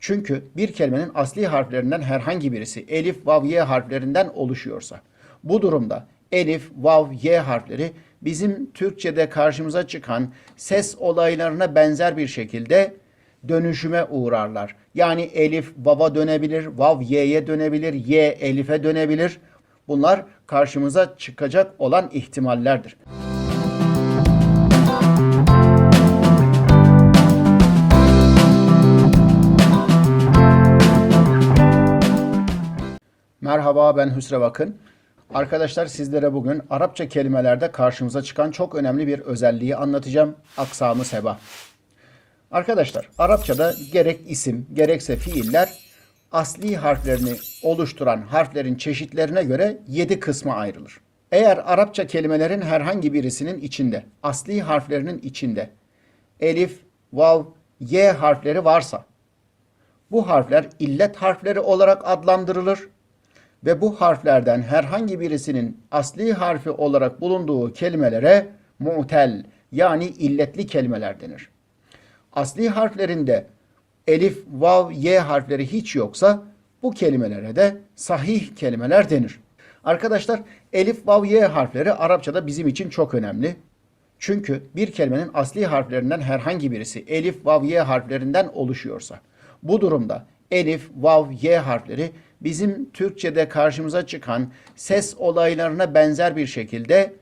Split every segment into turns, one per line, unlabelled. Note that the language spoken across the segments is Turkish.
Çünkü bir kelimenin asli harflerinden herhangi birisi elif, vav, ye harflerinden oluşuyorsa bu durumda elif, vav, ye harfleri bizim Türkçe'de karşımıza çıkan ses olaylarına benzer bir şekilde dönüşüme uğrarlar. Yani elif vava dönebilir, vav ye'ye dönebilir, ye elife dönebilir. Bunlar karşımıza çıkacak olan ihtimallerdir. Merhaba ben Hüsrev Akın. Arkadaşlar sizlere bugün Arapça kelimelerde karşımıza çıkan çok önemli bir özelliği anlatacağım. Aksamı seba. Arkadaşlar Arapçada gerek isim gerekse fiiller asli harflerini oluşturan harflerin çeşitlerine göre 7 kısma ayrılır. Eğer Arapça kelimelerin herhangi birisinin içinde, asli harflerinin içinde elif, vav, ye harfleri varsa bu harfler illet harfleri olarak adlandırılır ve bu harflerden herhangi birisinin asli harfi olarak bulunduğu kelimelere mu'tel yani illetli kelimeler denir. Asli harflerinde elif, vav, ye harfleri hiç yoksa bu kelimelere de sahih kelimeler denir. Arkadaşlar elif, vav, ye harfleri Arapçada bizim için çok önemli. Çünkü bir kelimenin asli harflerinden herhangi birisi elif, vav, ye harflerinden oluşuyorsa bu durumda elif, vav, ye harfleri bizim Türkçe'de karşımıza çıkan ses olaylarına benzer bir şekilde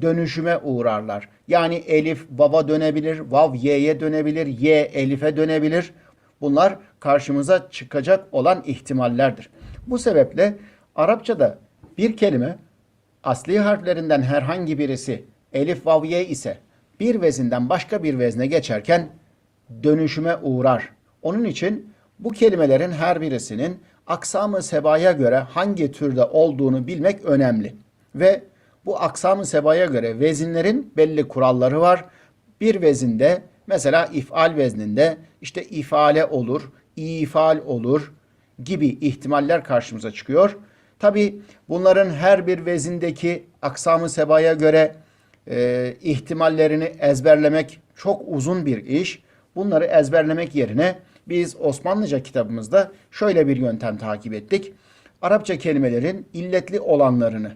dönüşüme uğrarlar. Yani elif vava dönebilir, vav ye'ye dönebilir, ye elife dönebilir. Bunlar karşımıza çıkacak olan ihtimallerdir. Bu sebeple Arapçada bir kelime asli harflerinden herhangi birisi elif vav ye ise bir vezinden başka bir vezne geçerken dönüşüme uğrar. Onun için bu kelimelerin her birisinin aksamı sebaya göre hangi türde olduğunu bilmek önemli. Ve bu aksamı sebaya göre vezinlerin belli kuralları var. Bir vezinde mesela ifal vezninde işte ifale olur, ifal olur gibi ihtimaller karşımıza çıkıyor. Tabi bunların her bir vezindeki aksamı sebaya göre e, ihtimallerini ezberlemek çok uzun bir iş. Bunları ezberlemek yerine biz Osmanlıca kitabımızda şöyle bir yöntem takip ettik. Arapça kelimelerin illetli olanlarını,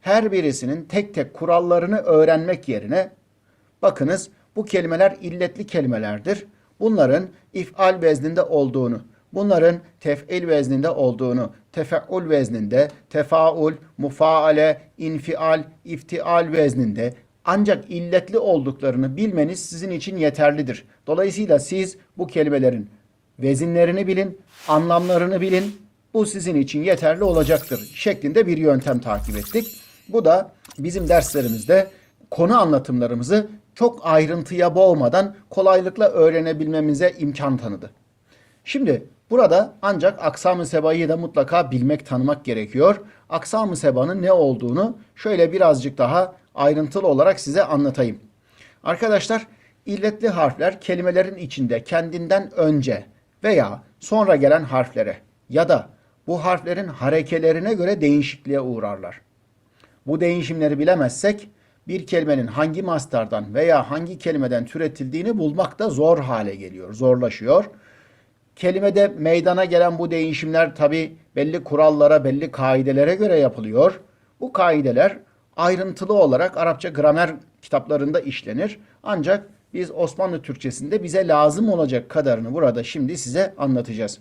her birisinin tek tek kurallarını öğrenmek yerine bakınız bu kelimeler illetli kelimelerdir. Bunların ifal vezninde olduğunu, bunların tef'il vezninde olduğunu, tefeul vezninde, tefaul, mufaale, infial, iftial vezninde ancak illetli olduklarını bilmeniz sizin için yeterlidir. Dolayısıyla siz bu kelimelerin vezinlerini bilin, anlamlarını bilin. Bu sizin için yeterli olacaktır şeklinde bir yöntem takip ettik. Bu da bizim derslerimizde konu anlatımlarımızı çok ayrıntıya boğmadan kolaylıkla öğrenebilmemize imkan tanıdı. Şimdi burada ancak aksam-ı sebayı da mutlaka bilmek, tanımak gerekiyor. Aksam-ı sebanın ne olduğunu şöyle birazcık daha ayrıntılı olarak size anlatayım. Arkadaşlar illetli harfler kelimelerin içinde kendinden önce veya sonra gelen harflere ya da bu harflerin harekelerine göre değişikliğe uğrarlar. Bu değişimleri bilemezsek bir kelimenin hangi mastardan veya hangi kelimeden türetildiğini bulmak da zor hale geliyor, zorlaşıyor. Kelimede meydana gelen bu değişimler tabi belli kurallara, belli kaidelere göre yapılıyor. Bu kaideler ayrıntılı olarak Arapça gramer kitaplarında işlenir. Ancak biz Osmanlı Türkçesinde bize lazım olacak kadarını burada şimdi size anlatacağız.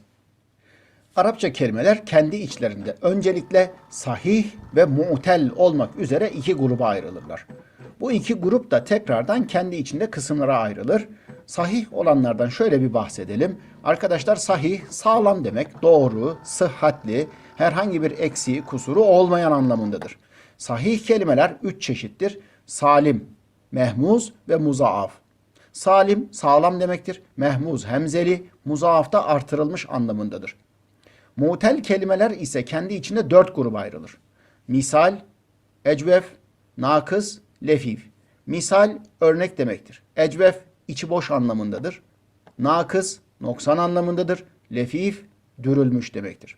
Arapça kelimeler kendi içlerinde öncelikle sahih ve mu'tel olmak üzere iki gruba ayrılırlar. Bu iki grup da tekrardan kendi içinde kısımlara ayrılır. Sahih olanlardan şöyle bir bahsedelim. Arkadaşlar sahih sağlam demek, doğru, sıhhatli, herhangi bir eksiği, kusuru olmayan anlamındadır. Sahih kelimeler üç çeşittir. Salim, mehmuz ve muzaaf. Salim sağlam demektir. Mehmuz hemzeli, muzaaf da artırılmış anlamındadır. Mutel kelimeler ise kendi içinde dört gruba ayrılır. Misal, ecvef, nakız, lefif. Misal örnek demektir. Ecvef içi boş anlamındadır. Nakız noksan anlamındadır. Lefif dürülmüş demektir.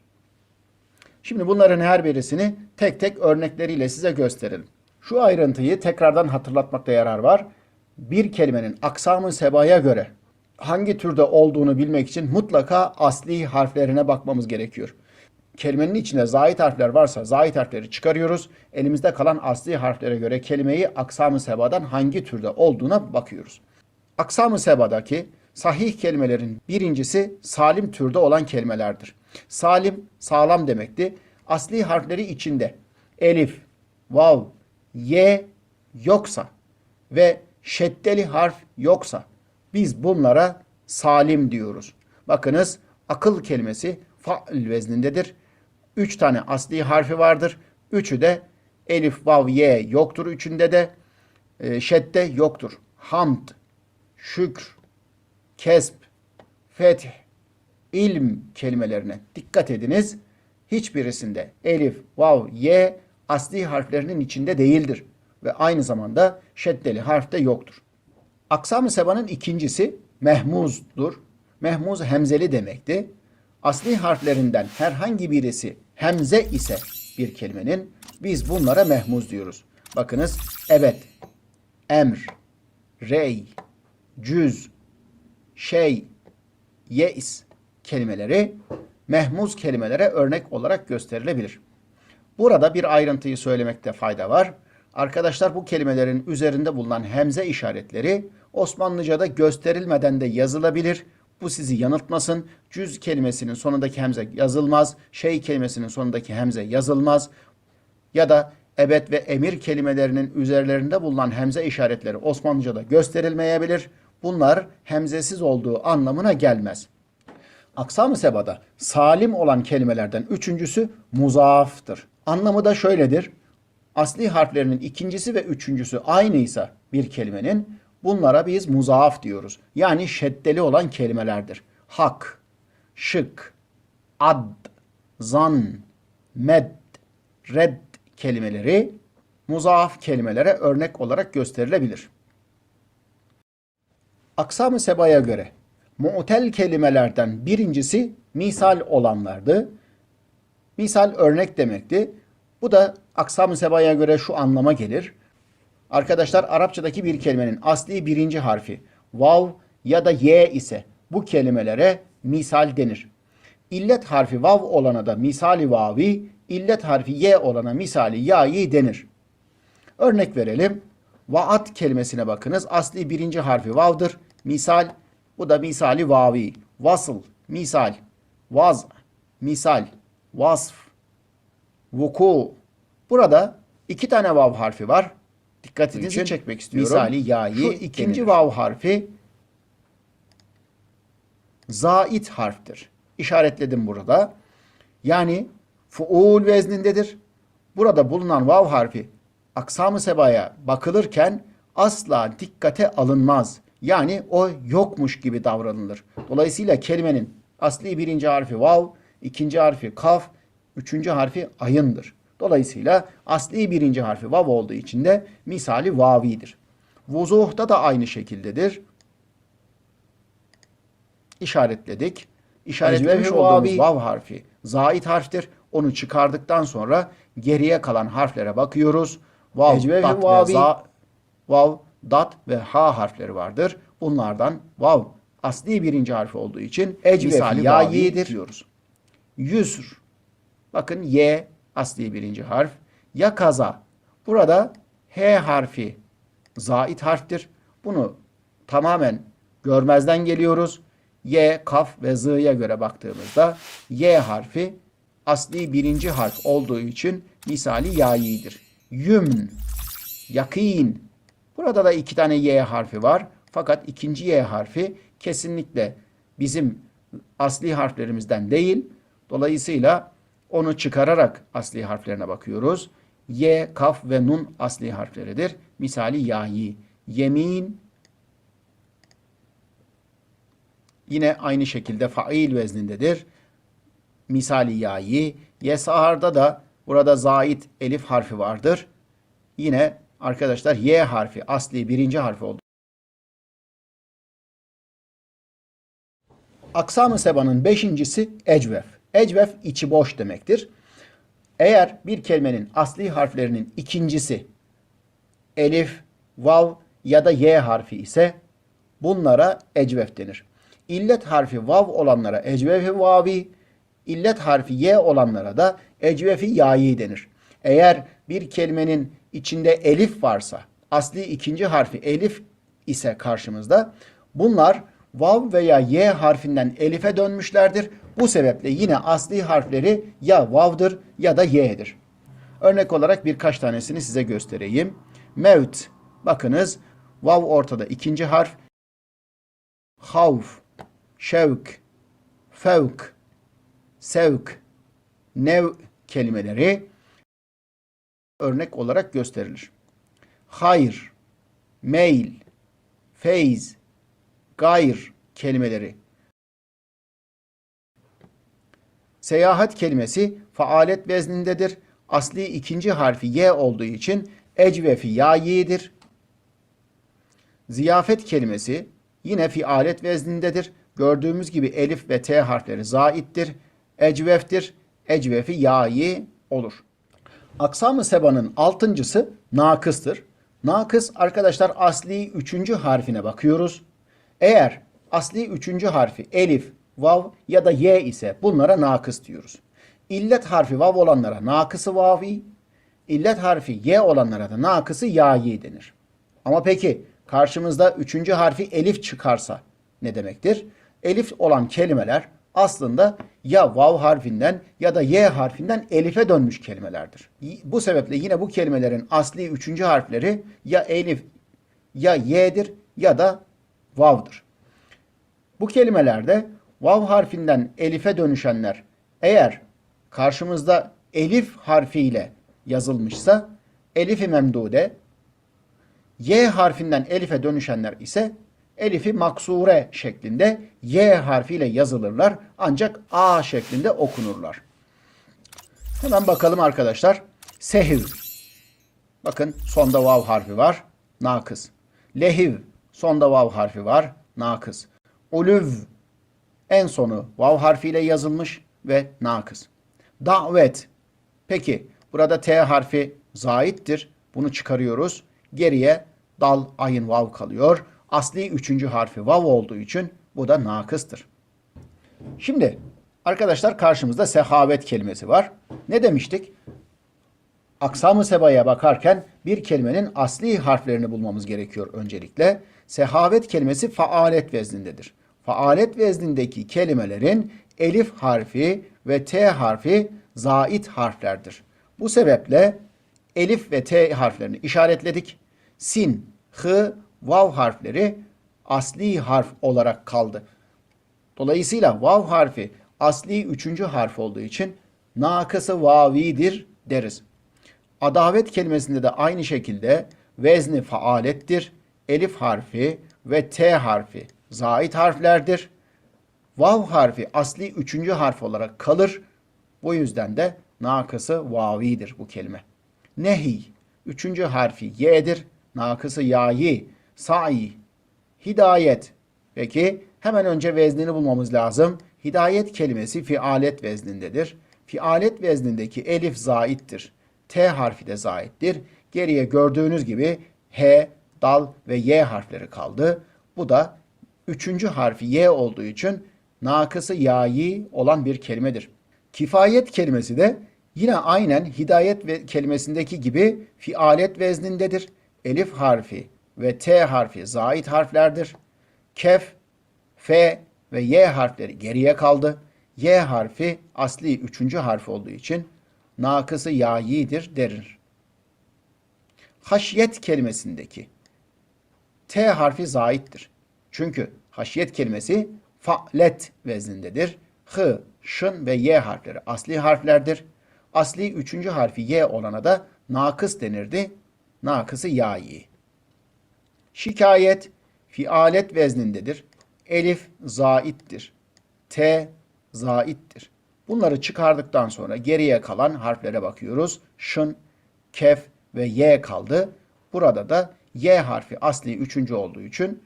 Şimdi bunların her birisini tek tek örnekleriyle size gösterelim. Şu ayrıntıyı tekrardan hatırlatmakta yarar var. Bir kelimenin aksamı sebaya göre hangi türde olduğunu bilmek için mutlaka asli harflerine bakmamız gerekiyor. Kelimenin içinde zait harfler varsa zait harfleri çıkarıyoruz. Elimizde kalan asli harflere göre kelimeyi aksam-ı sebadan hangi türde olduğuna bakıyoruz. Aksam-ı sebadaki sahih kelimelerin birincisi salim türde olan kelimelerdir. Salim, sağlam demekti. Asli harfleri içinde elif, vav, ye yoksa ve şeddeli harf yoksa biz bunlara salim diyoruz. Bakınız akıl kelimesi fail veznindedir. Üç tane asli harfi vardır. Üçü de elif, vav, ye yoktur. Üçünde de e, şedde yoktur. Hamd, şükr, kesb, fetih, ilm kelimelerine dikkat ediniz. Hiçbirisinde elif, vav, ye asli harflerinin içinde değildir. Ve aynı zamanda şeddeli harf de yoktur. Aksam-ı sebanın ikincisi mehmuzdur. Mehmuz hemzeli demekti. Asli harflerinden herhangi birisi hemze ise bir kelimenin biz bunlara mehmuz diyoruz. Bakınız evet, emr, rey, cüz, şey, yeis kelimeleri mehmuz kelimelere örnek olarak gösterilebilir. Burada bir ayrıntıyı söylemekte fayda var. Arkadaşlar bu kelimelerin üzerinde bulunan hemze işaretleri Osmanlıca'da gösterilmeden de yazılabilir. Bu sizi yanıltmasın. Cüz kelimesinin sonundaki hemze yazılmaz. Şey kelimesinin sonundaki hemze yazılmaz. Ya da ebed ve emir kelimelerinin üzerlerinde bulunan hemze işaretleri Osmanlıca'da gösterilmeyebilir. Bunlar hemzesiz olduğu anlamına gelmez. Aksam-ı sebada salim olan kelimelerden üçüncüsü muzaaftır. Anlamı da şöyledir. Asli harflerinin ikincisi ve üçüncüsü aynıysa bir kelimenin bunlara biz muzaaf diyoruz. Yani şeddeli olan kelimelerdir. Hak, şık, ad, zan, med, red kelimeleri muzaaf kelimelere örnek olarak gösterilebilir. Aksam-ı sebaya göre mu'tel kelimelerden birincisi misal olanlardı. Misal örnek demekti. Bu da aksam-ı sebaya göre şu anlama gelir. Arkadaşlar Arapçadaki bir kelimenin asli birinci harfi vav ya da ye ise bu kelimelere misal denir. İllet harfi vav olana da misali vavi, illet harfi ye olana misali yayi denir. Örnek verelim. Vaat kelimesine bakınız. Asli birinci harfi vav'dır. Misal, bu da misali vavi. Vasıl, misal. Vaz, misal. Vasf, vuku. Burada iki tane vav harfi var. Dikkatinizi çekmek istiyorum. Misali yayi. Şu ikinci denilir. vav harfi zait harftir. İşaretledim burada. Yani fuul veznindedir. Burada bulunan vav harfi aksam-ı sebaya bakılırken asla dikkate alınmaz. Yani o yokmuş gibi davranılır. Dolayısıyla kelimenin asli birinci harfi vav, ikinci harfi kaf, üçüncü harfi ayındır. Dolayısıyla asli birinci harfi vav olduğu için de misali vavidir. Vuzuh'ta da aynı şekildedir. İşaretledik. İşaretlemiş olduğumuz vav harfi zait harftir. Onu çıkardıktan sonra geriye kalan harflere bakıyoruz. Vav, dat ve za, vav, dat ve ha harfleri vardır. Bunlardan vav asli birinci harfi olduğu için misali yayidir diyoruz. Yusr. Bakın y asli birinci harf. Ya kaza. Burada H harfi zait harftir. Bunu tamamen görmezden geliyoruz. Y, kaf ve z'ya göre baktığımızda Y harfi asli birinci harf olduğu için misali yayidir. Yümn, yakin. Burada da iki tane Y harfi var. Fakat ikinci Y harfi kesinlikle bizim asli harflerimizden değil. Dolayısıyla onu çıkararak asli harflerine bakıyoruz. Y, kaf ve nun asli harfleridir. Misali yayi. Yemin yine aynı şekilde fail veznindedir. Misali yayi. Yesahar'da da burada zait elif harfi vardır. Yine arkadaşlar Y harfi asli birinci harfi oldu. Aksam-ı sebanın beşincisi ecvef. Ecvef içi boş demektir. Eğer bir kelimenin asli harflerinin ikincisi elif, vav ya da y harfi ise bunlara ecvef denir. İllet harfi vav olanlara ecvefi vavi, illet harfi ye olanlara da ecvefi yayi denir. Eğer bir kelimenin içinde elif varsa, asli ikinci harfi elif ise karşımızda bunlar vav veya y harfinden elife dönmüşlerdir. Bu sebeple yine asli harfleri ya vav'dır ya da y'dir. Örnek olarak birkaç tanesini size göstereyim. Mevt. Bakınız vav ortada ikinci harf. Havf, şevk, fevk, sevk, nev kelimeleri örnek olarak gösterilir. Hayr, meyl, feyz, gayr kelimeleri. Seyahat kelimesi faalet veznindedir. Asli ikinci harfi y olduğu için ecvefi yayidir. Ziyafet kelimesi yine fialet veznindedir. Gördüğümüz gibi elif ve t harfleri zaittir. Ecveftir. Ecvefi yayi olur. Aksam-ı sebanın altıncısı nakıstır. Nakıs arkadaşlar asli üçüncü harfine bakıyoruz. Eğer asli üçüncü harfi elif, vav ya da y ise bunlara nakıs diyoruz. İllet harfi vav olanlara nakısı vavi, illet harfi y olanlara da nakısı yayi denir. Ama peki karşımızda üçüncü harfi elif çıkarsa ne demektir? Elif olan kelimeler aslında ya vav harfinden ya da y harfinden elife dönmüş kelimelerdir. Bu sebeple yine bu kelimelerin asli üçüncü harfleri ya elif ya y'dir ya da vav'dır. Bu kelimelerde vav harfinden elife dönüşenler eğer karşımızda elif harfiyle yazılmışsa elifi memdude, y harfinden elife dönüşenler ise elifi maksure şeklinde y harfiyle yazılırlar ancak a şeklinde okunurlar. Hemen bakalım arkadaşlar. Sehiv. Bakın sonda vav harfi var. Nakıs. Lehiv. Sonda vav harfi var. Nakıs. Ulüv. En sonu vav harfiyle yazılmış ve nakıs. Davet. Peki burada T harfi zaittir. Bunu çıkarıyoruz. Geriye dal ayın vav kalıyor. Asli üçüncü harfi vav olduğu için bu da nakıstır. Şimdi arkadaşlar karşımızda sehavet kelimesi var. Ne demiştik? Aksam-ı sebaya bakarken bir kelimenin asli harflerini bulmamız gerekiyor öncelikle. Sehavet kelimesi faalet veznindedir. Faalet veznindeki kelimelerin elif harfi ve t harfi zait harflerdir. Bu sebeple elif ve t harflerini işaretledik. Sin, hı, vav harfleri asli harf olarak kaldı. Dolayısıyla vav harfi asli üçüncü harf olduğu için nakısı vavidir deriz. Adavet kelimesinde de aynı şekilde vezni faalettir. Elif harfi ve T harfi zait harflerdir. Vav harfi asli üçüncü harf olarak kalır. Bu yüzden de nakısı vavidir bu kelime. Nehi üçüncü harfi y'dir. Nakısı yayi, sa'i, hidayet. Peki hemen önce veznini bulmamız lazım. Hidayet kelimesi fialet veznindedir. Fialet veznindeki elif zaittir. T harfi de zaittir. Geriye gördüğünüz gibi H, dal ve Y harfleri kaldı. Bu da üçüncü harfi Y olduğu için nakısı yayi olan bir kelimedir. Kifayet kelimesi de yine aynen hidayet ve kelimesindeki gibi fialet veznindedir. Elif harfi ve T harfi zait harflerdir. Kef, F ve Y harfleri geriye kaldı. Y harfi asli üçüncü harf olduğu için nakısı yayidir derir. Haşyet kelimesindeki T harfi zaittir. Çünkü haşyet kelimesi fa'let veznindedir. H, şın ve Y harfleri asli harflerdir. Asli üçüncü harfi Y olana da nakıs denirdi. Nakısı yayi. Şikayet fialet veznindedir. Elif zaittir. T zaittir. Bunları çıkardıktan sonra geriye kalan harflere bakıyoruz. Şın, kef ve y kaldı. Burada da y harfi asli üçüncü olduğu için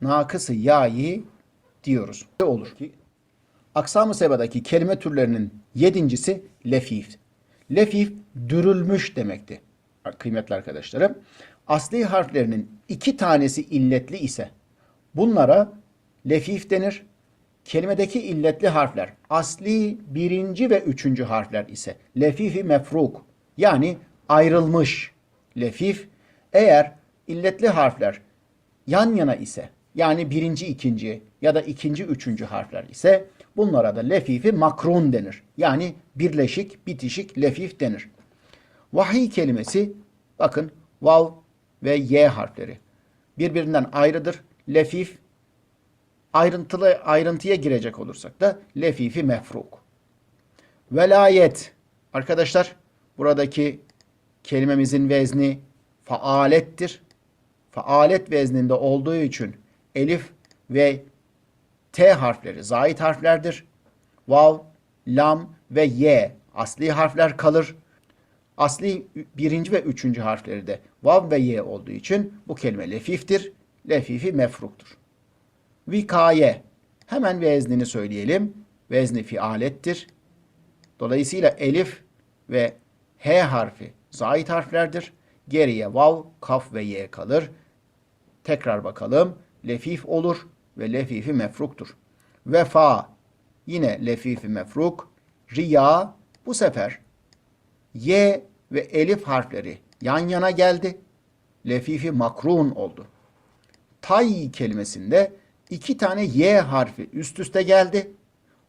nakısı yayi diyoruz. Ne olur aksam-ı sebadaki kelime türlerinin yedincisi lefif. Lefif dürülmüş demekti kıymetli arkadaşlarım. Asli harflerinin iki tanesi illetli ise bunlara lefif denir. Kelimedeki illetli harfler asli birinci ve üçüncü harfler ise lefifi mefruk yani ayrılmış lefif. Eğer illetli harfler yan yana ise yani birinci ikinci ya da ikinci üçüncü harfler ise bunlara da lefifi makrun denir. Yani birleşik bitişik lefif denir. Vahiy kelimesi bakın vav ve y harfleri birbirinden ayrıdır. Lefif ayrıntılı ayrıntıya girecek olursak da lefifi mefruk. Velayet arkadaşlar buradaki kelimemizin vezni faalettir. Faalet vezninde olduğu için elif ve T harfleri zait harflerdir. Vav, lam ve y asli harfler kalır. Asli birinci ve üçüncü harfleri de vav ve y olduğu için bu kelime lefiftir. Lefifi mefruktur. Vikaye. Hemen veznini söyleyelim. Vezni fialettir. Dolayısıyla elif ve h harfi zait harflerdir. Geriye vav, kaf ve y kalır. Tekrar bakalım. Lefif olur ve lefifi mefruktur. Vefa yine lefifi mefruk. Riya bu sefer y ve elif harfleri yan yana geldi. Lefifi makrun oldu. Tay kelimesinde iki tane y harfi üst üste geldi.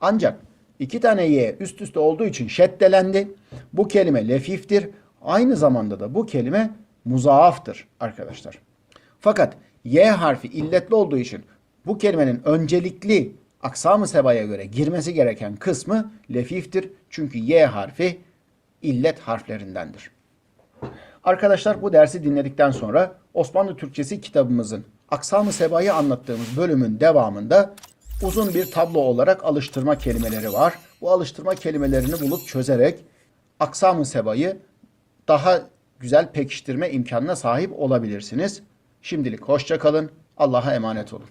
Ancak iki tane y üst üste olduğu için şeddelendi. Bu kelime lefiftir. Aynı zamanda da bu kelime muzaaftır arkadaşlar. Fakat y harfi illetli olduğu için bu kelimenin öncelikli aksam-ı sebaya göre girmesi gereken kısmı lefiftir. Çünkü y harfi illet harflerindendir. Arkadaşlar bu dersi dinledikten sonra Osmanlı Türkçesi kitabımızın aksam-ı sebayı anlattığımız bölümün devamında uzun bir tablo olarak alıştırma kelimeleri var. Bu alıştırma kelimelerini bulup çözerek aksam-ı sebayı daha güzel pekiştirme imkanına sahip olabilirsiniz. Şimdilik hoşça kalın. Allah'a emanet olun.